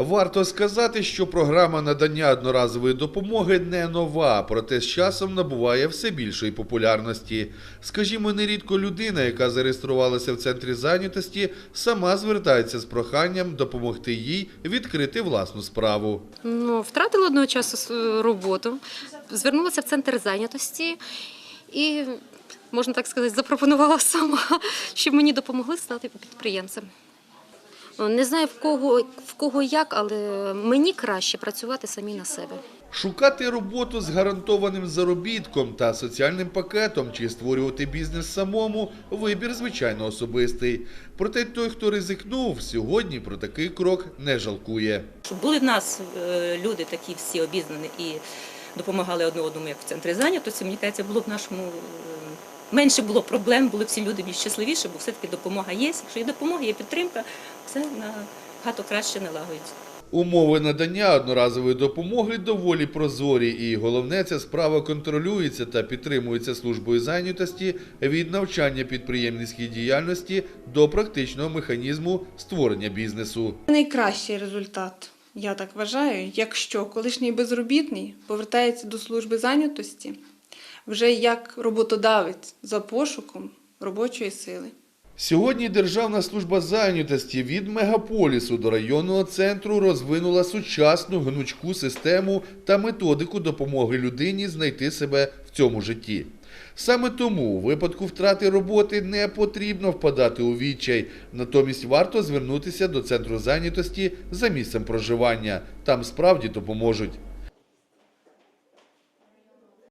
Варто сказати, що програма надання одноразової допомоги не нова, проте з часом набуває все більшої популярності. Скажімо, нерідко людина, яка зареєструвалася в центрі зайнятості, сама звертається з проханням допомогти їй відкрити власну справу. Ну, втратила одного часу роботу, звернулася в центр зайнятості і, можна так сказати, запропонувала сама, щоб мені допомогли стати підприємцем. Не знаю в кого, в кого як, але мені краще працювати самі на себе. Шукати роботу з гарантованим заробітком та соціальним пакетом чи створювати бізнес самому вибір, звичайно, особистий. Проте той, хто ризикнув, сьогодні про такий крок не жалкує. Щоб були в нас е, люди такі всі обізнані і допомагали одне одному, як в центрі зайнятості, мені кажеться, було б нашому е, менше було проблем, були всі люди більш щасливіші, бо все-таки допомога є. Якщо є допомога, є підтримка, все набагато краще налагодиться. Умови надання одноразової допомоги доволі прозорі, і головне, ця справа контролюється та підтримується службою зайнятості від навчання підприємницькій діяльності до практичного механізму створення бізнесу. Найкращий результат, я так вважаю, якщо колишній безробітний повертається до служби зайнятості вже як роботодавець за пошуком робочої сили. Сьогодні Державна служба зайнятості від мегаполісу до районного центру розвинула сучасну гнучку систему та методику допомоги людині знайти себе в цьому житті. Саме тому у випадку втрати роботи не потрібно впадати у відчай, натомість варто звернутися до центру зайнятості за місцем проживання. Там справді допоможуть.